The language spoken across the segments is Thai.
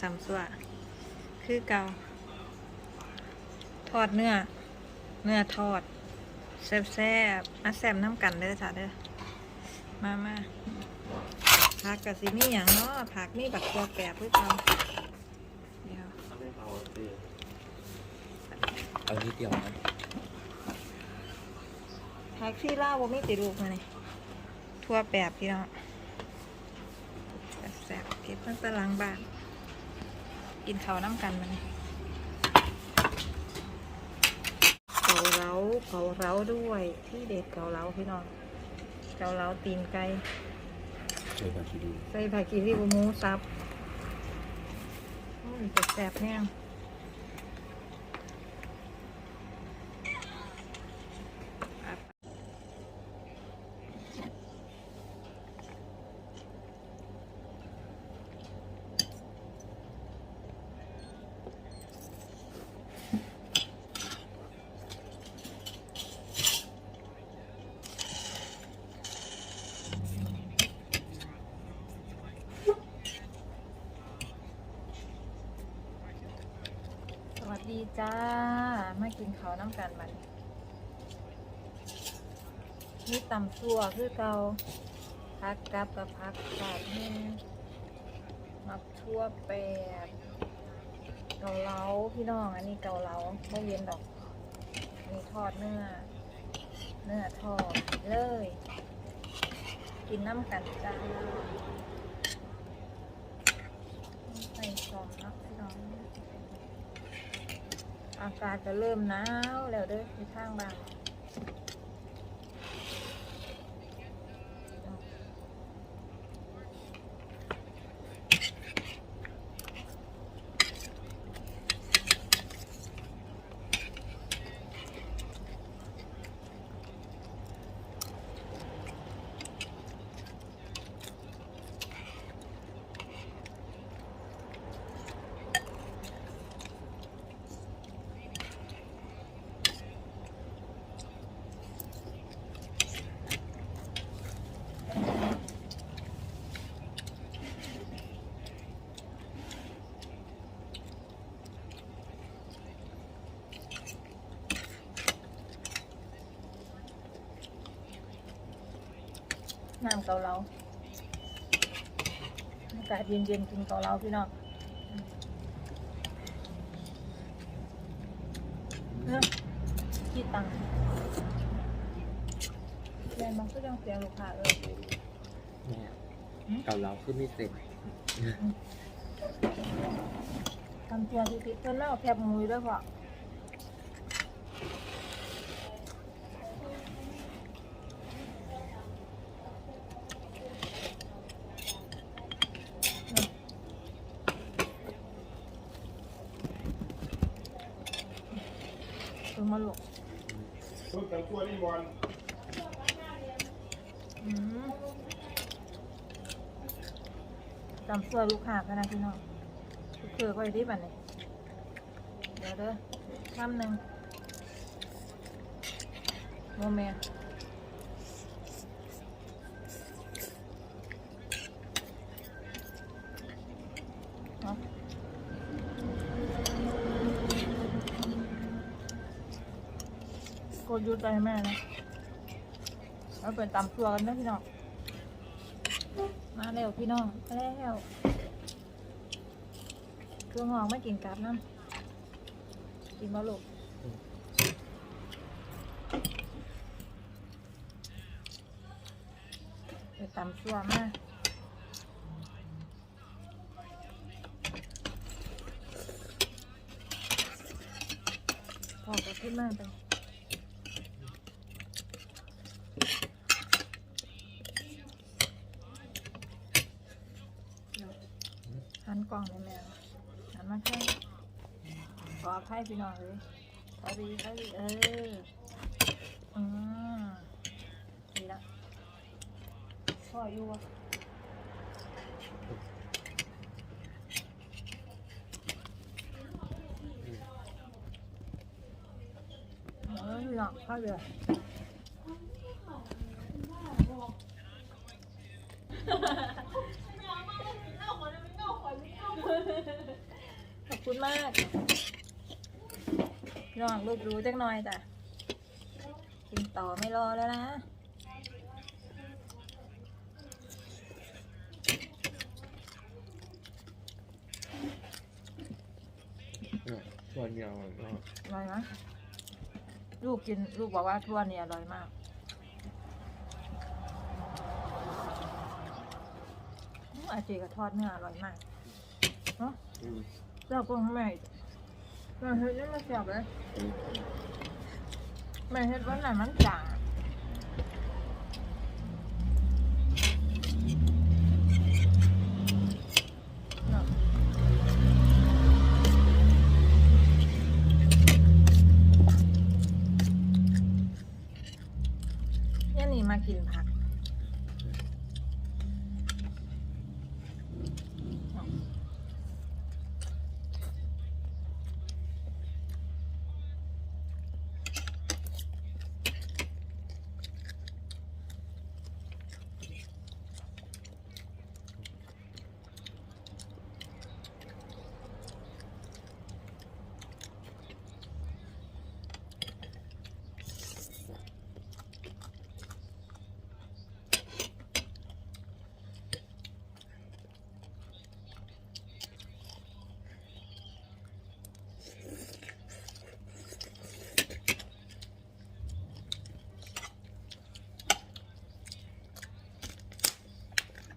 สั่วจ้ะตำสั่วคือเกาทอดเนื้อ เนื้อทอดแซ่บๆมาแซ่บน้ำกันเด้อจ้ะเด้อมามาผักกับสิมีอย่างเนาะผักมีบักตัวแกบเพื่อเกาเดี๋ยวเอานิดเดียวนะผักที่ล่าวบ่มีติดลูกมาเลยทั่วแปบพี่น้องแซ่บๆเก็บตั้งแต่หลังบ้าน กินข้าวน้ำกันมาเลยเกาเหลาเกาเหลาด้วยที่เด็ดเกาเหลาพี่น้องเกาเหลาตีนไก่เจอแบบดีใส่ผักกีริวหมูสับโอ้ยจะแซ่บแห้ง ดีจ้า มากินเขาน้ำกันบันนี่ตำซัวคือเกาพักกับกับพักกาดแห้งมักทั่วแปดเกาเหลาพี่น้อง อันนี้เกาเหลาไม่เย็นดอกอันนี้ทอดเนื้อ เนื้อทอดเลย กินน้ำกันจ้าใส่ซอมเนาะพี่น้อง อากาศจะเริ่มหนาวแล้วเด้อที่ข้างบ้าน เกาเหลาอากาศเย็นๆกินเกาเหลาพี่น้องเนื้อกี่ตังค์แรงมันก็ยังเสียงลูกค้าเออๆเนี่ยเกาเหลาคือมีเส้นทำตัวที่ติดเพิ่นแล้วแคบมือด้วยพ่อคือมาหลก ต้น ก่อลอืมจำตัวลูกค้ากันนะพี่น้องคือก็อไว้ที่บันนี้เดี๋ยวเด้อคำหนึ่งโมเมนต์ ยุดไปให้แม่นะเราเปิดตามตัวกันนะพี่น้อง มาเร็วพี่น้องมาแล้วเครื่องหองไม่กินกลับน้ำกินมาลูกไปตำตัวมาพอก็ขึ้นมาไป หันกล่องเลยแม่หันมาแค่ขออภัยพี่น้องเลยขอดีขอดีเอออืมดีละพ่ออยู่วะเออพี่น้องข้าวเดือ คุณมากพี่น้องลูกรู้จักหน่อยจ้ะกินต่อไม่รอแล้วนะเนี่ยส่วนยาวก็อร่อยไหมลูกกินลูกบอกว่าทั่วเนี่ยอร่อยมากอืมอาเจกับทอดเนื้ออร่อยมากเนาะอืม เจ้ากุ้งแม่แม่เฮ็ดนี่มันเสียบเลยมแม่เฮ็ดวันไหนมันจาง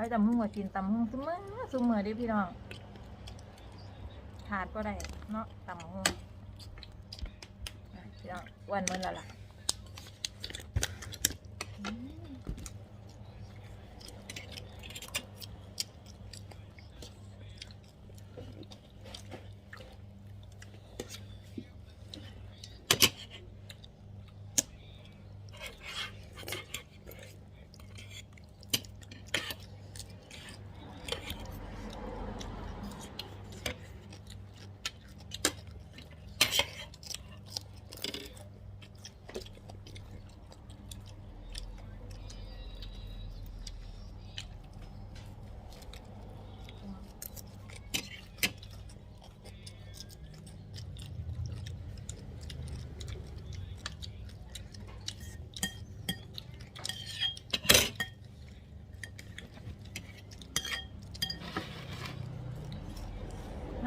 อยตำหุ่งก็กินตำหุ่งซุมือซุมือดิพี่น้องขาดก็ได้เนาะตำหุ่งพี่น้องวันมันและล่ะ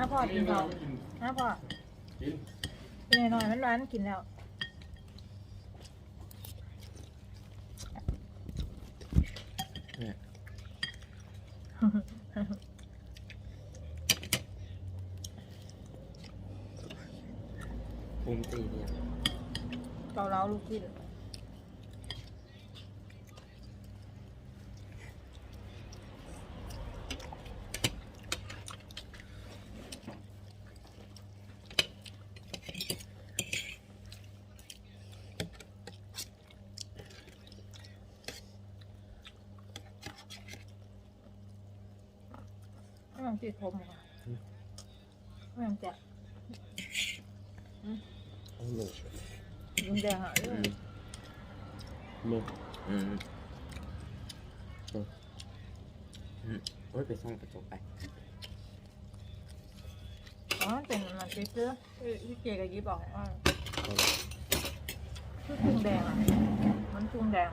มน้าพ่อกินเขาน้าพ่อกินกินหน่อยๆมันร้านกินแล้วเนี่ยภูมิตีเนี่ยเกาเหลาลูกกิน ต้องติดผมค่ะไม่ต้องแจะต้องหลุดยิงแดงอะอืมมึงอืมอืมอืมโอ้ยไปส่องกระจกไปอ๋อเป็นมันติดเสื้อที่เจกับยิบบอกว่าเอาละคือจุงแดงอะมันจุงแดง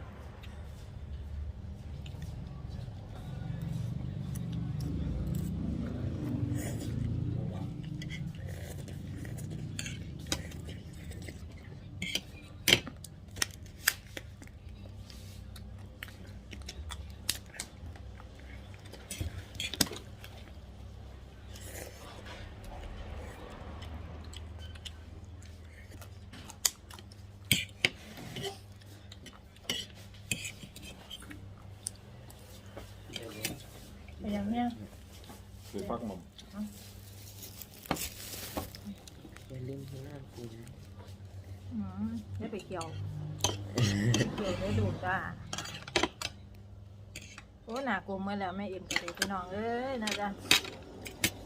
แต่อย่างเนี้ย คือ ฟักหม่อมอย่าลืมข้างหน้ากูนะอืมได้ไปเกี่ยวเกี่ยวได้ดูดจ้าโอ้หนากลมมาแล้วแม่เอ็มกับเด็กพี่น้องเอ้ยนะจ๊ะ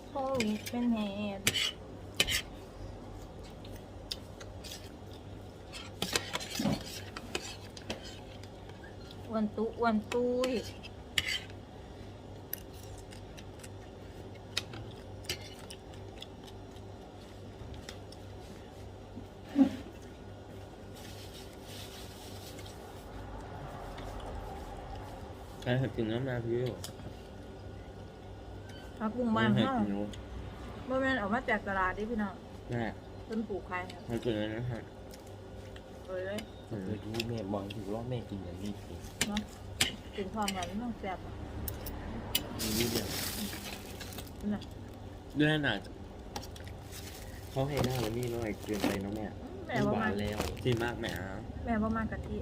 โควิดเป็นเหตุอ้วันตุอ้วันตุย ใครหัด กินน้ำมาพี่ผักบุ้งบ้านเฮากินอยู่บ่แม่นออกมาจากตลาดเดิพี่น้องแม่เพิ่นปลูกขายให้ให้กินเลยนะฮะเลยเลยอืมเคยรู้แม่มองถึงว่าแม่กินอย่างนี้สิเนาะกินพร้อมกันมันต้องแซ่บอะมีนิดเดียวน่ะด้วยน่าจะเขาให้หน้าแล้วนี่น้อยเกินไปเนาะแม่แม่บ่หวามานแล้วซีมากแม่อะแม่บ่มากกะทิ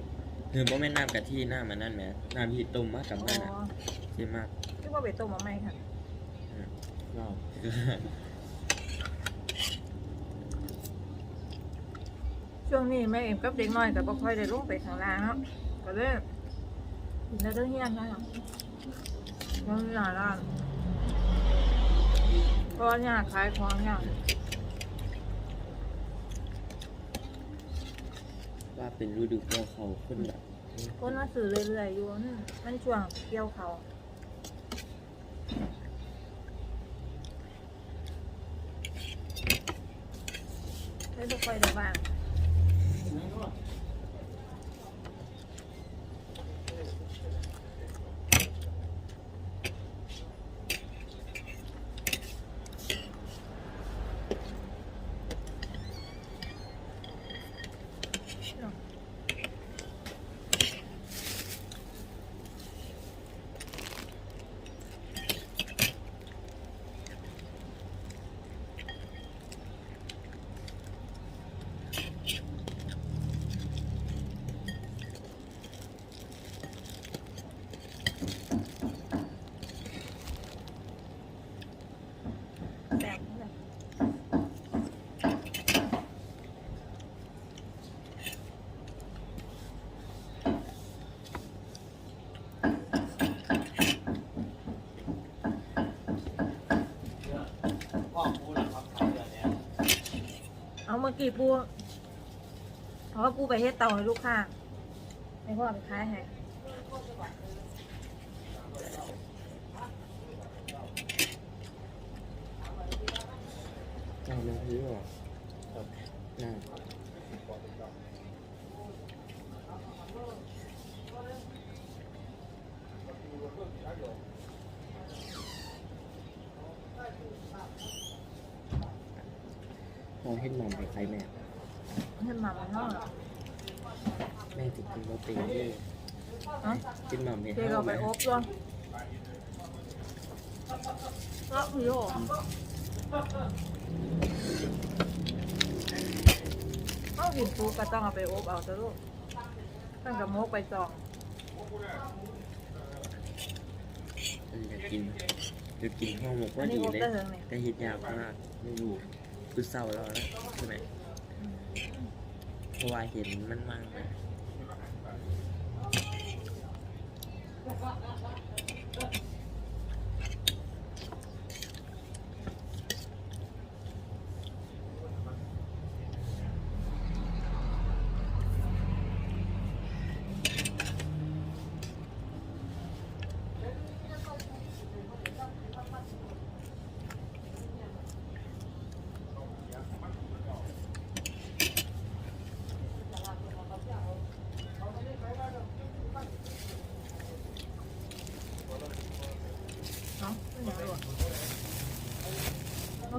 คือบ่แม่นน้ำกะทิน้ำมันนั่นแหม่น้ำที่ต้มมากับอ๋มันอะอซีมากคิดว่าไปต้มมาใหม่ค่ะก็ช่วงนี้แม่เอ็มกับเด็กน้อยก็บ่ค่อยได้ลงไปข้างล่างเนาะก็เลยกินได้เรื่องเฮียนนั่นน่ะมันหลายร้านเพราะว่าอยากขายของอยาก ว่าเป็นฤดูเกี่ยวเขาขึ้นแบบคนมาสื่อเรื่อยๆอยู่นั่นมันช่วงเกี่ยวเขาไม่ต้องคอยได้บ้าง แซ่บเลย พ่อพูดนะครับทำเรื่องนี้ เอาเมื่อกี้ปูเพราะว่าปูไปเฮ็ดเตาให้ลูกค้าให้พ่อไปขายให้เอาเป็นพี่หรอน่าพ อเห็นหมอมไปใครแม่เฮ็ดมามันเนาะแม่จะกินโรตีนี่เนาะกินหม่อมเห็นเดี๋ยวเราไปอบด้วยก็คือโอ้เอาหินปูก็ต้องเอาไปอบเอาซะลูกตั้งกับมกไปจองอยากกินอยากกินห้องหมกอัว่านนี้ดีอบเลยได้เลยเนี่ยแต่เห็ดยากมากไม่รู้ คือเศร้าแล้วนะใช่ไหมเพราะว่าเห็นมันมากนะ เนาะไม่อยากรู้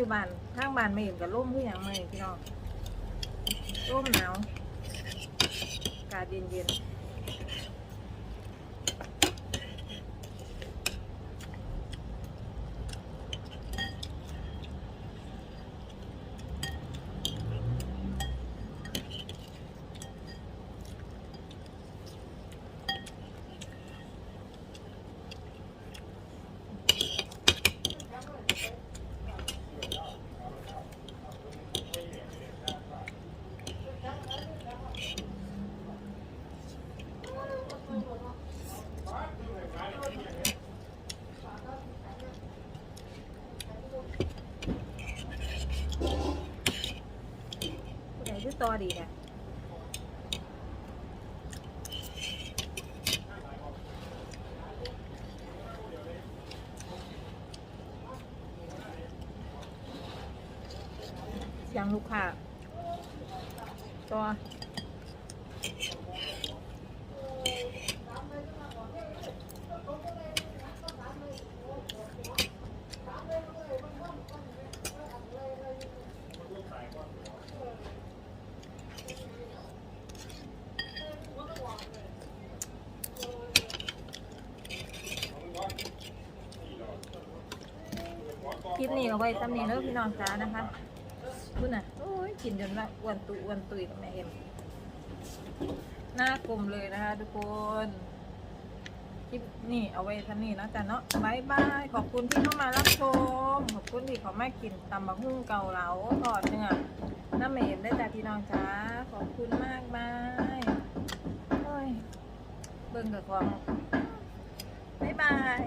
อะไรเกาเหลาล้มล้มอยู่บ้านทางบ้านไม่เห็นกับร่มที่อย่างไม่พี่น้องร่มหนาวอากาศเย็นๆ ย็น ต่อดีเนี่ยเสียงลูกค้าตัว คลิปนี้ เอาไว้ตำนี้เด้อพี่น้องจ้านะคะคุณน่ะโอ้ยกินจนว่าอ้วนตุอ้วนตุยกับแม่เอ็มหน้ากลมเลยนะคะทุกคนคลิปนี้เอาไว้ทำนี้นะจ้ะเนาะบายบายขอบคุณที่เข้ามารับชม ขอบคุณที่เขามากินตำบักหุ่งเกาเหลาทอดเนื้อน้าเมมได้จ้ะพี่น้องจ้าขอบคุณมากมายโอ้ยเบิ่งกับของบายบาย